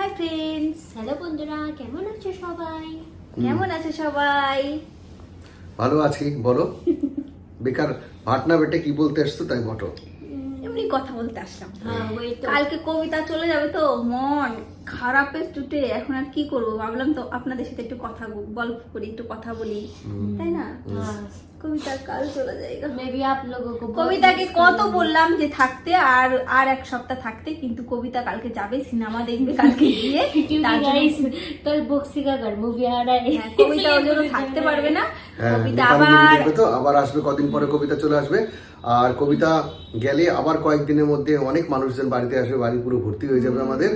Hi friends hello বন্ধুরা। কেমন আছো সবাই? কেমন আছে সবাই? ভালো আছি বলো। বেকার ভাটনা বেটে কি বলতে এসছো তাই বটো এমনি কথা বলতে আসলাম। হ্যাঁ ওই কালকে কবিতা চলে যাবে তো মন। খারাপের চুটে এখন আর কি করব? ভাবলাম তো আপনাদের সাথে একটু কথা গল্প করি একটু কথা বলি। তাই না? হ্যাঁ। কবিতা কাল চলে যায় মেবি আপ কবিতাকে কত বললাম যে থাকতে আর আর এক সপ্তাহ থাকতে কিন্তু কবিতা কালকে যাবে সিনেমা দেখবে কালকে গিয়ে। তোর বক্সিকা কর মুভি হারায় হ্যাঁ, কবিতা ওগুলো থাকতে পারবে না। হ্যাঁ, কবিতা আবার আবার আসবে কদিন পরে কবিতা চলে আসবে। আর কবিতা গেলে আবার কয়েকদিনের মধ্যে অনেক মানুষজন বাড়িতে আসবে বাড়ি পুরো ভর্তি হয়ে যাবে আমাদের।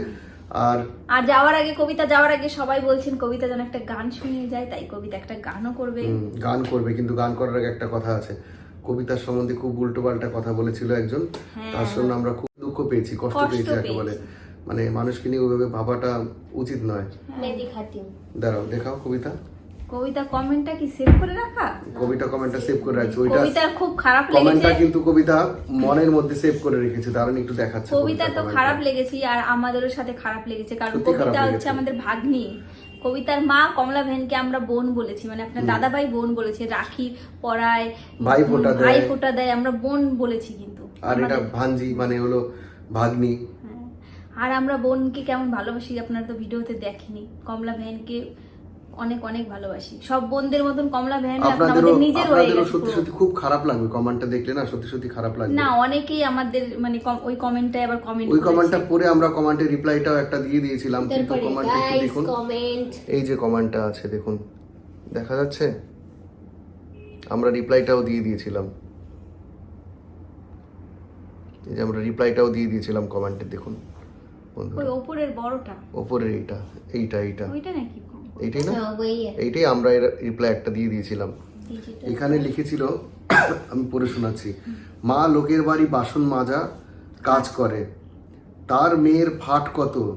আর আর যাওয়ার আগে কবিতা যাওয়ার আগে সবাই বলছেন কবিতা যেন একটা গান শুনিয়ে যায় তাই কবিতা একটা গানও করবে। গান করবে কিন্তু গান করার আগে একটা কথা আছে। কবিতার সম্বন্ধে খুব উল্টো পাল্টা কথা বলেছিল একজন। হ্যাঁ। তার জন্য আমরা খুব দুঃখ পেয়েছি কষ্ট পেয়েছি যাকে বলে। মানে মানুষকে নিয়ে ওইভাবে ভাবাটা উচিত নয়। হ্যাঁ। দাঁড়াও দেখাও কবিতা। কবিতা কমেন্টটা কি সেভ করে রাখা? কবিতা কমেন্টটা সেভ করে রাখছে ওইটা কবিতার খুব খারাপ কমেন্টটা লেগেছে। কিন্তু কবিতা মনের মধ্যে সেভ করে রেখেছে দারুণ একটু দেখাচ্ছে কবিতা তো খারাপ লেগেছে আর আমাদেরও সাথে খারাপ লেগেছে কারণ কবিতা হচ্ছে আমাদের ভাগ্নি। কবিতার মা কমলা ভ্যানকে আমরা বোন বলেছি মানে আপনার দাদা ভাই বোন বলেছে রাখি পড়ায় ভাই ফোঁটা দেয়। ভাই ফোঁটা দেয় আমরা বোন বলেছি কিন্তু। আর এটা ভাঞ্জি মানে হলো ভাগ্নি। হ্যাঁ। আর আমরা বোনকে কেমন ভালোবাসি আপনারা তো ভিডিওতে দেখেনি। কমলা ভ্যানকে অনেক অনেক ভালোবাসি। সব বোনদের মতন কমলা ভ্যান আমাদের নিজের হয়ে গেছে সত্যি সত্যি খুব খারাপ লাগবে কমেন্টটা দেখলে না সত্যি সত্যি খারাপ লাগবে। না অনেকেই আমাদের মানে ওই কমেন্টটাই আবার কমেন্ট ওই কমেন্টটা পড়ে আমরা কমেন্টে রিপ্লাইটাও একটা দিয়ে দিয়েছিলাম কিন্তু তারপরে কমেন্টে একটু দেখুন। এই যে কমেন্টটা আছে দেখুন। দেখা যাচ্ছে? আমরা রিপ্লাইটাও দিয়ে দিয়েছিলাম। এই যে আমরা রিপ্লাইটাও দিয়ে দিয়েছিলাম কমেন্টে দেখুন। ওই ওপরের বড়টা। ওপরের এইটা এইটা এইটা। ওইটা নাকি এইটাই না? এইটাই আমরা এর রিপ্লাই একটা দিয়ে দিয়েছিলাম। এখানে লিখেছিল আমি পড়ে শোনাচ্ছি মা লোকের বাড়ি বাসন মাজা কাজ করে। তার মেয়ের ফাট কত?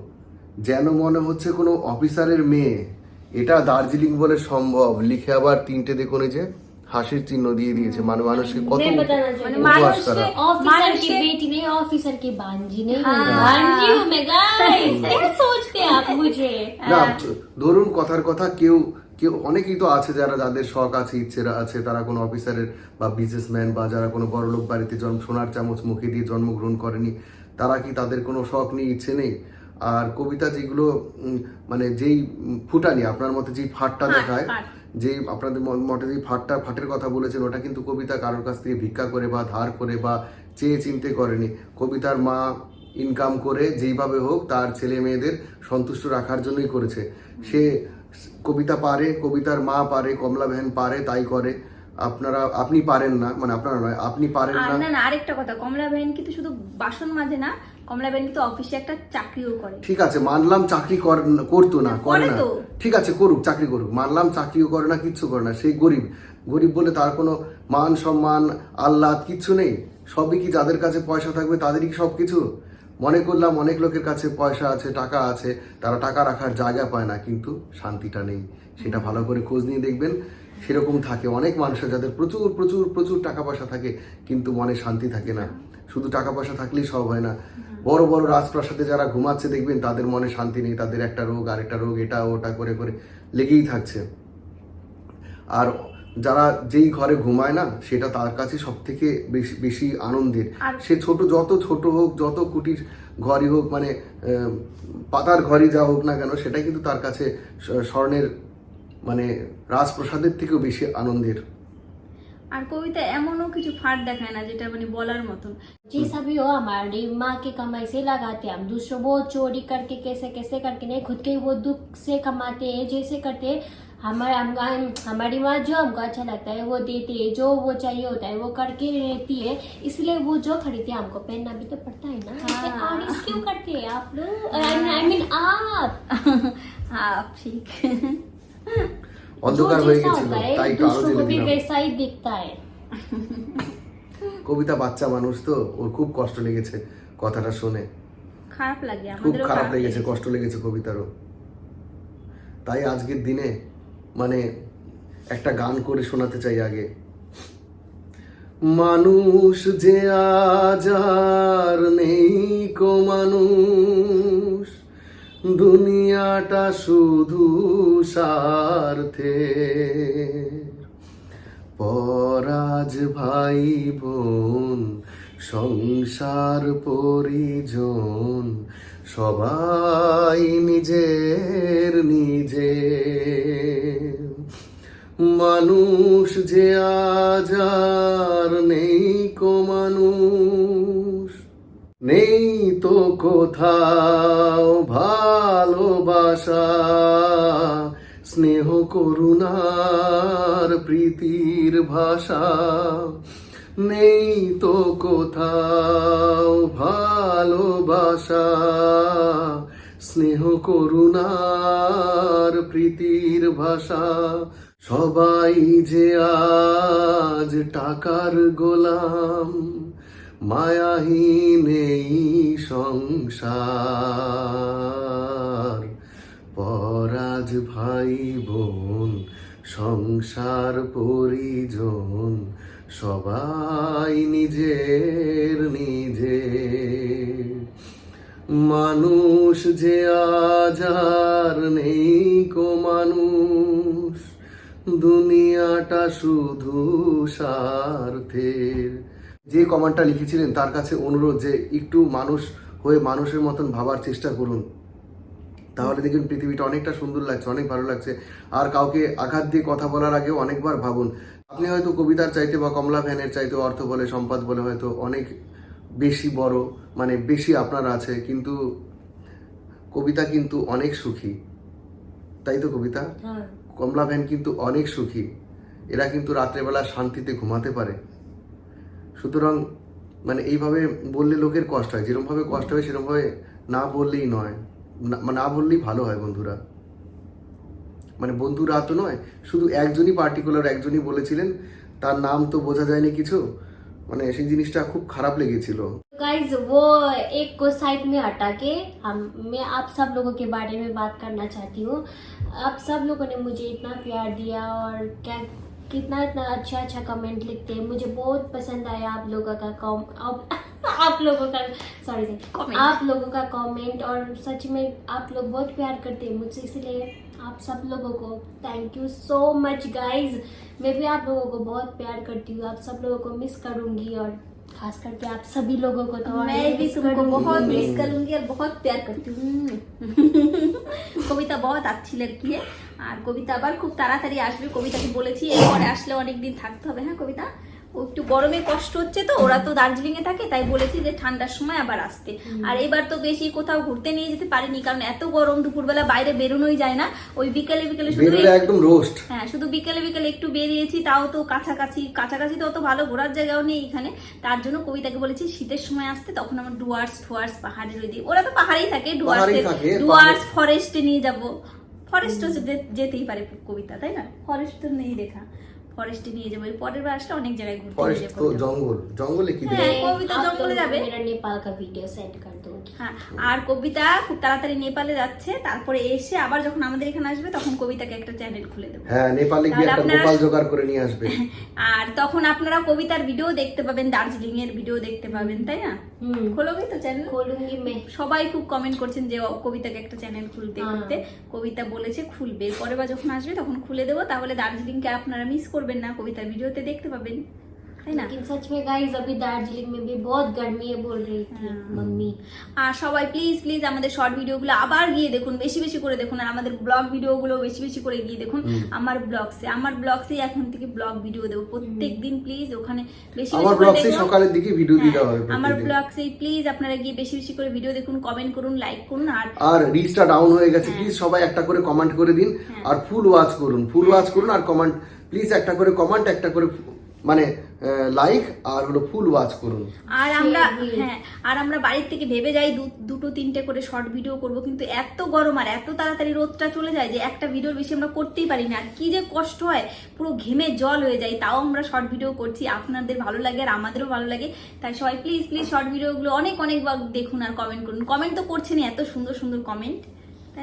যেন মনে হচ্ছে কোনো অফিসারের মেয়ে। এটা দার্জিলিং বলে সম্ভব। লিখে আবার তিনটে দেখুন যে। হাসির চিহ্ন দিয়ে দিয়েছে। মানে মানুষকে কত উপহাস করা। না ধরুন কথার কথা কেউ কেউ অনেকেই তো আছে যারা যাদের শখ আছে ইচ্ছেরা আছে তারা কোনো অফিসারের বা বিজনেসম্যান বা যারা কোনো বড়লোক বাড়িতে জন্ম সোনার চামচ মুখে দিয়ে জন্মগ্রহণ করেনি তারা কি তাদের কোনো শখ নেই ইচ্ছে নেই? আর কবিতা যেগুলো মানে যেই ফুটানি আপনার মতে যেই ফাটটা দেখায় যে আপনাদের ম- মতে যে ফাটটা, ফাটের কথা বলেছেন, ওটা কিন্তু কবিতা কারোর কাছ থেকে ভিক্ষা করে বা ধার করে বা চেয়ে চিনতে করেনি। কবিতার মা ইনকাম করে যেইভাবে হোক তার ছেলে মেয়েদের সন্তুষ্ট রাখার জন্যই করেছে। সে কবিতা পারে, কবিতার মা পারে কমলা ভ্যান পারে, তাই করে। আপনারা, আপনি পারেন না মানে আপনারা নয়, আপনি পারেন না। না আরেকটা কথা কমলা বেন কিন্তু শুধু বাসন মাজে না কমলা কিন্তু অফিসে একটা চাকরিও করে। ঠিক আছে মানলাম চাকরি কর- করতো না করে করে না। ঠিক আছে করুক চাকরি করুক। মানলাম চাকরিও করে না কিচ্ছু করে না। সেই গরিব। গরিব বলে তার কোনো মান সম্মান আহ্লাদ কিচ্ছু নেই। সবই কি যাদের কাছে পয়সা থাকবে তাদেরই সব কিছু মনে করলাম অনেক লোকের কাছে পয়সা আছে টাকা আছে। তারা টাকা রাখার জায়গা পায় না কিন্তু শান্তিটা নেই। সেটা ভালো করে খোঁজ নিয়ে দেখবেন। সেরকম থাকে অনেক মানুষের যাদের প্রচুর প্রচুর প্রচুর টাকা পয়সা থাকে কিন্তু মনে শান্তি থাকে না। শুধু টাকা পয়সা থাকলেই সব হয় না। বড় বড় রাজপ্রাসাদে যারা ঘুমাচ্ছে দেখবেন তাদের মনে শান্তি নেই তাদের একটা রোগ আরেকটা রোগ এটা ওটা করে করে লেগেই থাকছে। আর যারা যেই ঘরে ঘুমায় না সেটা তার কাছে সব থেকে বেশি বেশি আনন্দের। সে ছোট যত ছোট হোক যত কুটির ঘরই হোক মানে পাতার ঘরই যা হোক না কেন সেটা কিন্তু তার কাছে স্বর্ণের মানে রাজপ্রাসাদের থেকেও বেশি আনন্দের। আর কবিতা এমনও কিছু ফাট দেখায় না যেটা মানে বলার মতন जैसा भी हो हमारी माँ की कमाई से लगाते हैं हम दूसरों वो चोरी करके कैसे कैसे करके नहीं खुद के वो दुख से कमाते हैं जैसे करते हैं हमारे हम, हम- हमारी माँ जो हमको अच्छा लगता है वो देती है जो वो चाहिए होता है वो करके रहती है इसलिए वो जो खरीदते हैं हमको पहनना भी तो पड़ता है ना ऐसे हाँ। और इस क्यों करते हैं आप लोग आई मीन आप হ্যাঁ ঠিক অন্ধকার হয়ে গেছিল তাই কালো জেলে কবিতা বাচ্চা মানুষ তো ওর খুব কষ্ট লেগেছে কথাটা শুনে। খারাপ লাগে খুব খারাপ লেগেছে কষ্ট লেগেছে কবিতারও। তাই আজকের দিনে মানে একটা গান করে শোনাতে চাই আগে। মানুষ যে আজার নেই কো মানুষ দুনিয়াটা শুধু স্বার্থে। পরাজ ভাই বোন সংসার পরিজন, সবাই নিজের নিজে। মানুষ যে আজ আর নেই কো মানুষ নেই তো কোথাও ভালোবাসা। স্নেহ করুণার প্রীতির ভাষা। নেই তো কোথাও ভালোবাসা। স্নেহ করুণার প্রীতির ভাষা। সবাই যে আজ টাকার গোলাম। মায়াহীন এই সংসার। পরাজ ভাই বোন, সংসার পরিজন, সবাই নিজের নিজে। মানুষ যে আজ আর নেই কো মানুষ, দুনিয়াটা শুধু স্বার্থের। যে কমেন্টটা লিখেছিলেন তার কাছে অনুরোধ যে একটু মানুষ হয়ে মানুষের মতন ভাবার চেষ্টা করুন। তাহলে দেখুন পৃথিবীটা অনেকটা সুন্দর লাগছে অনেক ভালো লাগছে। আর কাউকে আঘাত দিয়ে কথা বলার আগেও অনেকবার ভাবুন। আপনি হয়তো কবিতার চাইতে বা কমলা ভ্যানের চাইতে অর্থ বলে সম্পদ বলে হয়তো অনেক বেশি বড় মানে বেশি আপনার আছে কিন্তু কবিতা কিন্তু অনেক সুখী। তাই তো কবিতা? হ্যাঁ। কমলা ভ্যান কিন্তু অনেক সুখী। এরা কিন্তু রাত্রেবেলা শান্তিতে ঘুমাতে পারে। সুতরাং মানে এইভাবে বললে লোকের কষ্ট হয় যেরকমভাবে কষ্ট হয় সেরকমভাবে না বললেই নয় না- না বললেই ভালো হয় বন্ধুরা মানে বন্ধুরা তো নয় শুধু একজনই পার্টিকুলার একজনই বলেছিলেন তার নাম তো বোঝা যায়নি কিছু মানে সেই জিনিসটা খুব খারাপ লেগেছিল गाइज वो एक को साइड में हटा के हम मैं आप सब लोगों के बारे में बात करना चाहती हूँ आप सब लोगों ने मुझे इतना प्यार दिया और क्या कितना इतना अच्छा अच्छा कमेंट लिखते हैं। मुझे बहुत पसंद आया आप लोगों का कॉम आप, आप लोगों का सॉरी आप लोगों का कमेंट और सच में आप लोग बहुत प्यार करते हैं मुझसे इसलिए आप सब लोगों को thank you so much guys मैं भी आप लोगों को बहुत प्यार करती हूँ। आप सब लोगों को मिस करूँगी और खास करके आप सभी लोगों को तो मैं भी तुमको बहुत मिस mm. करूँगी और बहुत प्यार करती हूँ। कविता बहुत अच्छी लड़की है। আর কবিতা আবার খুব তাড়াতাড়ি আসবে কবিতাকে বলেছি এরপরে আসলে অনেকদিন থাকতে হবে হ্যাঁ কবিতা? ও একটু গরমে কষ্ট হচ্ছে তো ওরা তো দার্জিলিং এ থাকে তাই বলেছি যে ঠান্ডার সময় আবার আসতে। আর এবার তো বেশি কোথাও ঘুরতে নিয়ে যেতে পারিনি কারণ এত গরম দুপুরবেলা বাইরে বেরোনোই যায় না। ওই বিকেলে বিকেলে শুধু একদম রোস্ট হ্যাঁ শুধু বিকেলে বিকেলে একটু বেরিয়েছি তাও তো কাছাকাছি কাছাকাছি তো অত ভালো ঘোরার জায়গাও নেই এখানে। তার জন্য কবিতাকে বলেছি শীতের সময় আসতে তখন আমার ডুয়ার্স টুয়ার্স পাহাড়ের ওই দিকে ওরা তো পাহাড়েই থাকে ডুয়ার্স ডুয়ার্স ফরেস্টে নিয়ে যাব। ফরেস্ট হচ্ছে যেতেই পারে কবিতা তাই না? ফরেস্ট তো নেই দেখা। ফরেস্টে নিয়ে যাব। পরের বার আসলে অনেক জায়গায় ঘুরতে ফরেস্ট তো জঙ্গল। জঙ্গলে কি হ্যাঁ কবিতা জঙ্গলে যাবে। মেরা নেপাল কা ভিডিও সেন্ড কর দো হ্যাঁ আর কবিতা খুব তাড়াতাড়ি নেপালে যাচ্ছে। তারপরে এসে আবার যখন আমাদের এখানে আসবে তখন কবিতাকে একটা চ্যানেল খুলে দেবো। হ্যাঁ নেপালে গিয়ে একটা গোপাল জোগার করে নিয়ে আসবে। আর তখন আপনারা কবিতার ভিডিও দেখতে পাবেন দার্জিলিং এর ভিডিও দেখতে পাবেন তাই না? খোলোগে তো চ্যানেল খোলুঙ্গি মে সবাই খুব কমেন্ট করছেন যে কবিতাকে একটা চ্যানেল খুলতে হ্যাঁ। করতে কবিতা বলেছে খুলবে। পরে বা যখন আসবে তখন খুলে দেবো। তাহলে দার্জিলিংকে আপনারা মিস করবেন না। কবিতার ভিডিওতে দেখতে পাবেন। তাই না लेकिन सच में गाइस अभी दार्जिलिंग में भी बहुत गर्मी है बोल रही थी हाँ। मम्मी আর সবাই প্লিজ প্লিজ আমাদের শর্ট ভিডিওগুলো আবার গিয়ে দেখুন বেশি বেশি করে দেখুন আর আমাদের ব্লগ ভিডিওগুলো বেশি বেশি করে গিয়ে দেখুন আমার ব্লগসে আমার ব্লগসে এখন থেকে ব্লগ ভিডিও দেবো প্রত্যেক দিন প্লিজ ওখানে বেশি আমার বেশি করে ব্লগসে দেখুন। সকালের দিকে ভিডিও দিতে হ্যাঁ, হবে আমার প্রত্যেকদিন। ব্লগসে প্লিজ আপনারা গিয়ে বেশি বেশি করে ভিডিও দেখুন কমেন্ট করুন লাইক করুন আর আর রিচটা ডাউন হয়ে গেছে হ্যাঁ। প্লিজ সবাই একটা করে কমেন্ট করে দিন আর ফুল ওয়াচ করুন ফুল ওয়াচ করুন আর কমেন্ট প্লিজ একটা করে কমেন্ট একটা করে মানে লাইক আর হলো ফুল ওয়াচ করুন। আর আমরা হ্যাঁ আর আমরা বাড়ির থেকে ভেবে যাই দু- দুটো তিনটে করে শর্ট ভিডিও করব কিন্তু এত গরম আর এত তাড়াতাড়ি রোদটা চলে যায় যে একটা ভিডিওর বেশি আমরা করতেই পারি না। আর কি যে কষ্ট হয় পুরো ঘেমে জল হয়ে যায় তাও আমরা শর্ট ভিডিও করছি। আপনাদের ভালো লাগে আর আমাদেরও ভালো লাগে। তাই সবাই প্লিজ প্লিজ শর্ট ভিডিওগুলো অনেক অনেক বার দেখুন আর কমেন্ট করুন। কমেন্ট তো করছেনই এত সুন্দর সুন্দর কমেন্ট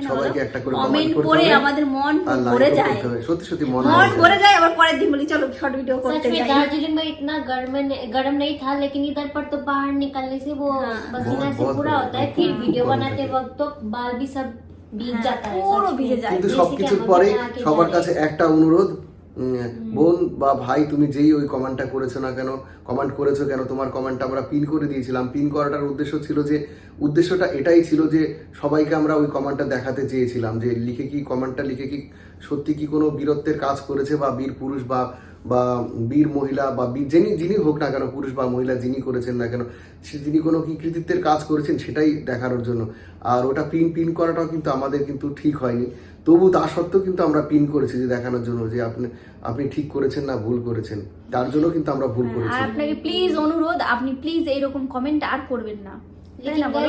সবাইকে বলো? একটা করে কমেন্ট কমেন্ট করতে করে হবে আমাদের মন আর ভরে লাইকও যায় করতে হবে সত্যি সত্যি মন মন ভরে যায়। ভরে যায় আবার পরের দিন বলি চলো শর্ট ভিডিও सच করতে में যাই दार्जिलिंग में इतना गर्म गर्म नहीं था लेकिन इधर पर तो बाहर निकलने से वो हाँ। पसीना बहुत- से बहुत पूरा गर्म, होता है खूब- फिर खूब वीडियो गर्म बनाते था। वक्त तो बाल भी सब भीग हाँ, जाता है पूरा सच में। भीगे जाए। কিন্তু जैसे সবকিছুর कि हम পরে बना के जा সবার रहे কাছে हैं। একটা অনুরোধ উম, বোন বা ভাই, তুমি যেই ওই কমেন্টটা করেছ না কেন কমেন্ট করেছ কেন, তোমার কমেন্টটা আমরা পিন করে দিয়েছিলাম। পিন করাটার উদ্দেশ্য ছিল যে, উদ্দেশ্যটা এটাই ছিল যে, সবাইকে আমরা ওই কমেন্টটা দেখাতে চেয়েছিলাম যে, লিখে কি কমেন্টটা লিখে কি সত্যি কি কোনো বীরত্বের কাজ করেছে বা বীর পুরুষ বা বা বীর মহিলা বা বীর যিনি যিনি হোক না কেন পুরুষ বা মহিলা যিনি করেছেন না কেন সে যিনি কোনো কি কৃতিত্বের কাজ করেছেন সেটাই দেখানোর জন্য। আর ওটা পিন পিন করাটাও কিন্তু আমাদের কিন্তু ঠিক হয়নি। তবু তা সত্ত্বেও কিন্তু আমরা পিন করেছি যে দেখানোর জন্য যে আপনি আপনি ঠিক করেছেন না ভুল করেছেন। তার জন্য কিন্তু আমরা ভুল হ্যাঁ, করেছি। আপনাকে প্লিজ অনুরোধ আপনি প্লিজ এরকম কমেন্ট আর করবেন না।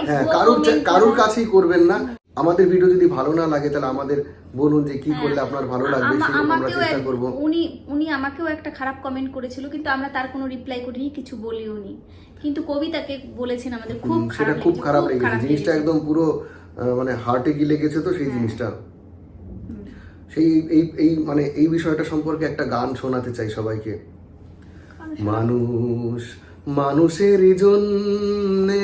হ্যাঁ কারোর কারোর কাছেই করবেন না। আমাদের ভিডিও যদি ভালো না লাগে তাহলে আমাদের বলুন যে কি করলে আপনার ভালো লাগবে সেরকম আমরা চেষ্টা করব। উনি উনি আমাকেও একটা খারাপ কমেন্ট করেছিল কিন্তু আমরা তার কোনো রিপ্লাই করিনি কিছু বলিও নি। কিন্তু কবিতাকে বলেছেন আমাদের খুব খারাপ সেটা খুব খারাপ লেগেছে। জিনিসটা একদম পুরো মানে হার্টে গিয়ে লেগেছে তো সেই জিনিসটা। সেই এই এই মানে এই বিষয়টা সম্পর্কে একটা গান শোনাতে চাই সবাইকে। মানুষ মানুষের জন্যে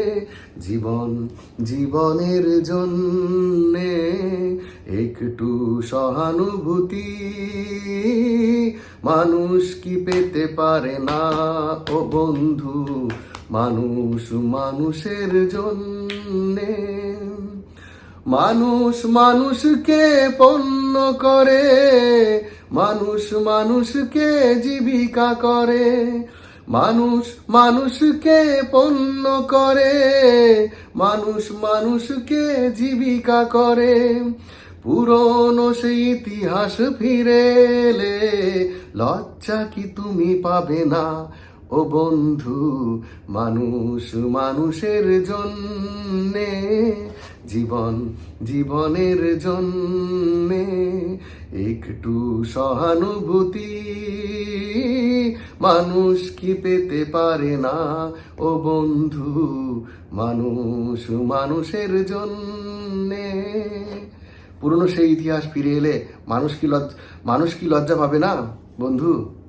জীবন, জীবনের জন্যে একটু সহানুভূতি। মানুষ কি পেতে পারে না? ও বন্ধু, মানুষ মানুষের জন্যে। মানুষ মানুষকে পণ্য করে, মানুষ মানুষকে জীবিকা করে। মানুষ মানুষকে পণ্য করে, মানুষ মানুষকে জীবিকা করে। পুরনো সেই ইতিহাস ফিরেলে লজ্জা কি তুমি পাবে না? ও বন্ধু, মানুষ মানুষের জন্যে, জীবন জীবনের জন্যে একটু সহানুভূতি। মানুষ কি পেতে পারে না? ও বন্ধু, মানুষ মানুষের জন্যে। পুরনো সেই ইতিহাস ফিরে এলে মানুষ কি লজ্জা, মানুষ কি লজ্জা পাবে না, বন্ধু?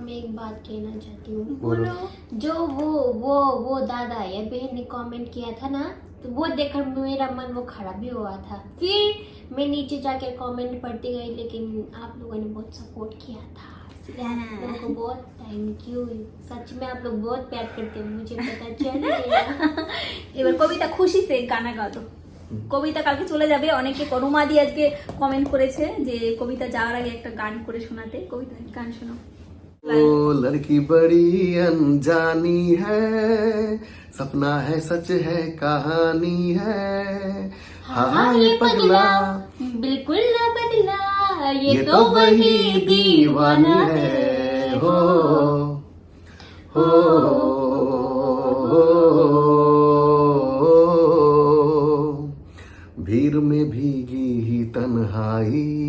मैं एक बात कहना चाहती हूँ बोलो जो वो वो वो दादा या बहन ने कमेंट किया था ना तो वो देखकर मेरा मन वो खराब भी हुआ था फिर मैं नीचे जाकर कमेंट पढ़ती गई लेकिन आप लोगों ने बहुत सपोर्ट किया था इसलिए आप हाँ। लोगों को बहुत थैंक यू सच में आप लोग बहुत प्यार करते हैं मुझे पता चल गया এবার কবিতা খুশি সে গানা গাতো কবিতা কালকে চলে যাবে অনেকে করুমাদি আজকে কমেন্ট করেছে যে কবিতা যাওয়ার আগে একটা গান করে শোনাতে কবিতা গান শোনো ओ लड़की बड़ी अनजानी है। सपना है सच है कहानी है। हाँ ये पगला बिल्कुल ना बदला ये, ये तो वही दीवानी है हो हो। भीड़ में भीगी ही तन्हाई।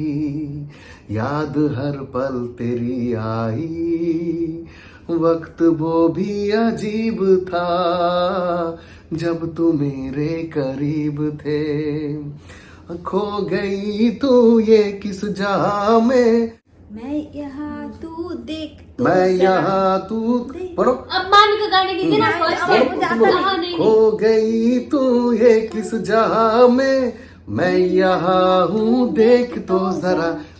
याद हर पल तेरी आई। वक्त वो भी अजीब था जब तू मेरे करीब थे। खो गई तू ये किस जहाँ में? मैं यहाँ तू देख तो मैं यहाँ तू बोलो अब मामी का गाने दीजिए ना फ़र्स्ट। हाँ। खो गई तू ये किस जहाँ में? मैं यहाँ हूँ देख तो जरा।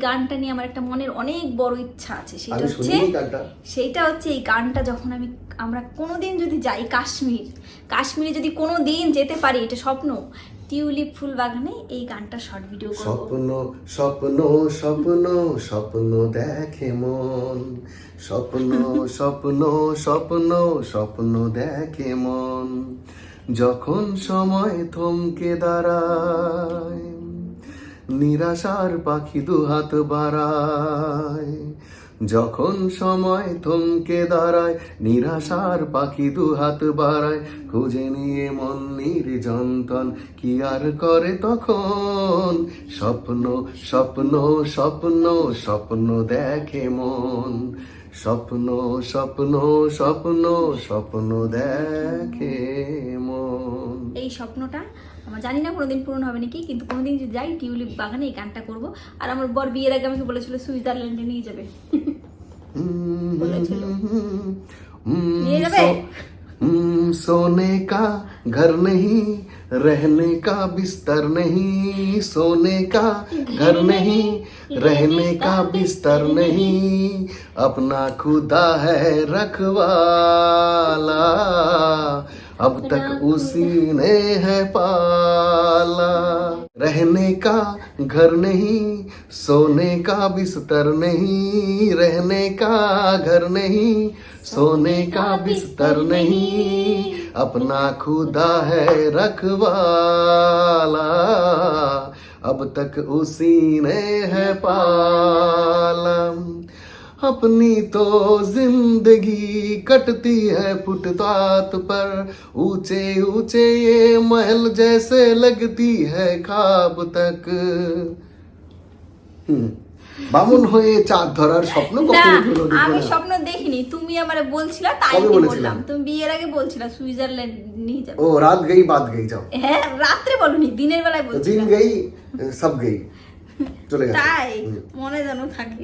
গানটা নিয়ে আমার একটা মনের অনেক বড় ইচ্ছা আছে। সেটা হচ্ছে সেইটা হচ্ছে এই গানটা যখন আমি আমরা কোনোদিন যদি যাই কাশ্মীর কাশ্মীরে যদি কোনো দিন যেতে পারি এটা স্বপ্ন টিউলিপ ফুল বাগানে এই গানটা শর্ট ভিডিও করব। স্বপ্ন স্বপ্ন স্বপ্ন স্বপ্ন দেখে মন। স্বপ্ন স্বপ্ন স্বপ্ন স্বপ্ন দেখে মন। যখন সময় থমকে দাঁড়ায় নিরাশার পাখি দুহাত বাড়ায়। যখন সময় থমকে দাঁড়ায়, নিরাশার পাখি দুহাত বাড়ায়। খুঁজে নিয়ে মন নির্যন্তন কি আর করে তখন? স্বপ্ন স্বপ্ন স্বপ্ন স্বপ্ন দেখে মন। স্বপ্ন স্বপ্ন স্বপ্ন স্বপ্ন দেখে মন। এই স্বপ্নটা আমার জানি না কোনোদিন পূরণ হবে নাকি কিন্তু কোনোদিন যদি যাই টিউলিপ বাগানে এই গানটা করব আর আমার বর বিয়ের আগে আমাকে বলেছিল সুইজারল্যান্ডে নিয়ে যাবে বলেছিল। নিয়ে যাবে? हम्म, सोने का घर नहीं रहने का बिस्तर नहीं सोने का घर नहीं रहने का बिस्तर नहीं अपना खुदा है रखवाला अब तक उसी ने है पाला। रहने का घर नहीं, सोने का बिस्तर नहीं, रहने का घर नहीं, सोने का बिस्तर नहीं, अपना खुदा है रखवाला। अब तक उसी ने है पाला। अपनी तो जिंदगी कटती है फुटपाथ पर ऊंचे ऊंचे ये महल जैसे लगती है खाब तक হুম। বামুন হয়ে চাঁদ ধরার স্বপ্ন না কখনো হলো দেখে আমি না। স্বপ্ন দেখিনি তুমি আমারে বলছিলা তাই কবে আমি বলেছিলাম? বললাম তুমি বিয়ের আগে বলছিলা সুইজারল্যান্ড নিয়ে যাবে ও রাত গই বাদ গই যাও হ্যাঁ রাত্রে বলনি দিনের বেলায় দিন বলছিলাম গই সব গই চলে গেছে তাই হুম, মনে যেন থাকে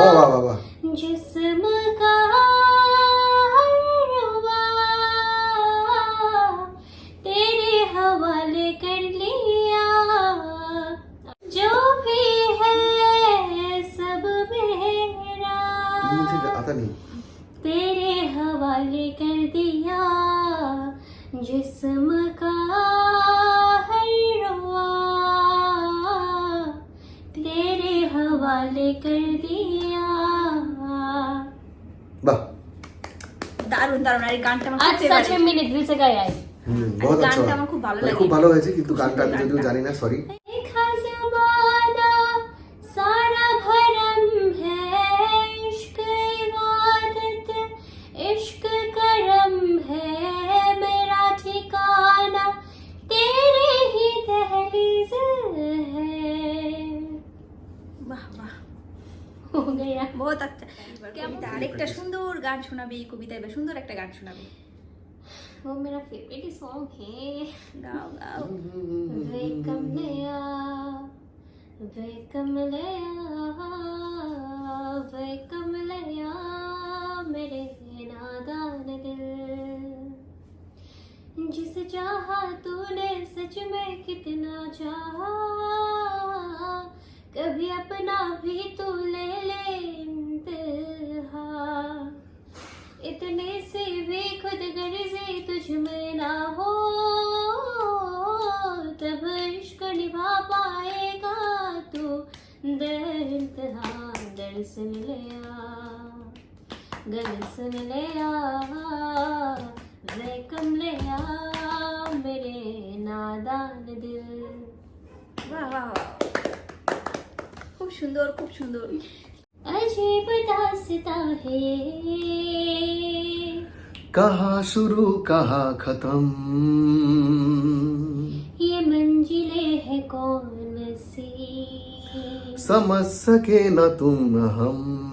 वाह वाह वाह जिसम का तेरे हवाले कर लिया जो भी है सब मेरा। हवाले कर दिया जिसम का हर तेरे हवाले कर दिया দারুণ দারুণ। আর মিনিট দিল সে গায় আই গানটা আমার খুব আচ্ছা। ভালো মানে লাগে। খুব ভালো হয়েছে কিন্তু গানটা আমি যদিও জানি না সরি শোনাবে এই কবিতা এবার সুন্দর একটা গান শোনাবে वो मेरा फेवरेट सॉन्ग है গাও গাও वे कमलिया वे कमलिया वे कमलिया मेरे नादान दिल जिस चाहा तूने सच में कितना चाहा कभी अपना भी तू ले ले इंतहा इतने से भी खुद गरजे तुझ में ना हो। तब इश्क निभा पाएगा तू। दर्द गल से मिलया गल से मिलया ले आ। मेरे नादान दिल। वाह। खूब सुंदर खूब सुंदर। अजीब दास्ता है। कहा शुरू कहा खत्म। ये मंजिलें है कौन सी? समझ सके न तुम न हम।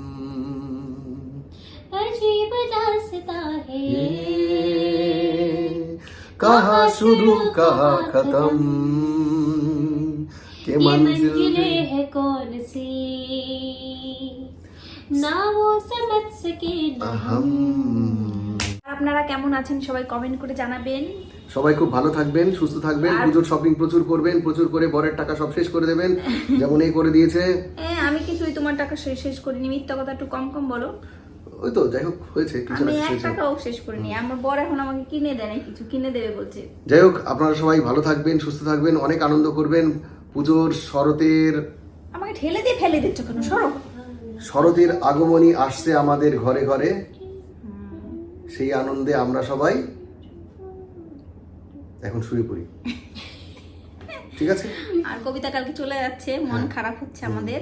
अजीब रास्ता है। कहा शुरू कहा खत्म। के ये मंजिल है कौन सी? ना वो समझ सके ना हम। আপনারা কেমন আছেন সবাই কমেন্ট করে জানাবেন। সবাই খুব ভালো থাকবেন সুস্থ থাকবেন পুজোর শপিং প্রচুর করবেন প্রচুর করে বরের টাকা সব শেষ করে দেবেন যেমন এই করে দিয়েছে। আমি কিছুই তোমার টাকা শেষ শেষ করিনি মিথ্যা কথা একটু কম কম বলো। ওই তো যাই হোক হয়েছে কিছু না কিছু। টাকাও শেষ করিনি আমার বর এখন আমাকে কিনে দেয় না কিছু কিনে দেবে বলছে। যাই হোক আপনারা সবাই ভালো থাকবেন সুস্থ থাকবেন অনেক আনন্দ করবেন। পুজোর শরতের আমাকে ঠেলে দিয়ে ফেলে দিচ্ছ কেন সরো। শরতের আগমনী আসছে আমাদের ঘরে ঘরে। সেই আনন্দে আমরা সবাই এখন শুয়ে পড়ি ঠিক আছে আর কবিতা কালকে চলে যাচ্ছে মন খারাপ হচ্ছে আমাদের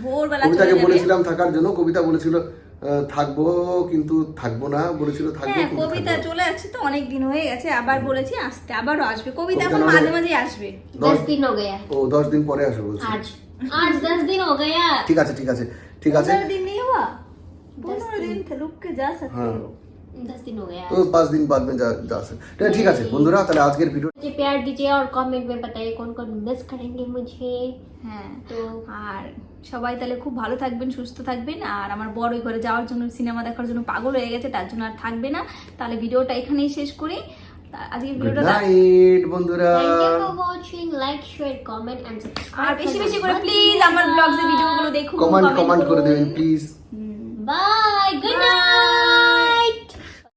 ভোরবেলা চলে কবিতাকে যাবে বলেছিলাম থাকার জন্য কবিতা বলেছিল আহ, থাকবো কিন্তু থাকবো না বলেছিল থাকবো হ্যাঁ কিন্তু কবিতা থাকবো না। চলে যাচ্ছে তো অনেক দিন হয়ে গেছে আবার বলেছি আসতে আবারও আসবে কবিতা কবিতা এখন না মাঝে হলে- মাঝে আসবে दस दिन हो गया ও দশ দিন পরে আসবে বলছে आज आज दस दिन हो गया ঠিক আছে ঠিক আছে ঠিক আছে पंद्रह दिन नहीं हुआ पंद्रह दिन थे रुक के जा सकते हाँ। हो दस दिन हो गया তো পাঁচ দিন বাদ में যা যা सकते। ঠিক- ঠিক আছে বন্ধুরা তাহলে আজকের ভিডিও मुझे प्यार दीजिए और कमेंट में बताइए कौन कौन मिस करेंगे मुझे হ্যাঁ তো আর সবাই তাহলে খুব ভালো থাকবেন সুস্থ থাকবেন আর আমার বড় ওই ঘরে যাওয়ার জন্য সিনেমা দেখার জন্য পাগল হয়ে গেছে তার জন্য আর থাকবে না তাহলে ভিডিওটা এখানেই শেষ করি তা- আজকের গুড ভিডিওটা নাইট বন্ধুরা thank you for watching like share comment and subscribe আর বেশি বেশি করে প্লিজ আমার ব্লগস ভিডিওগুলো দেখুন কমেন্ট comment কমেন্ট করে করুন। দেবেন প্লিজ বাই গুড নাইট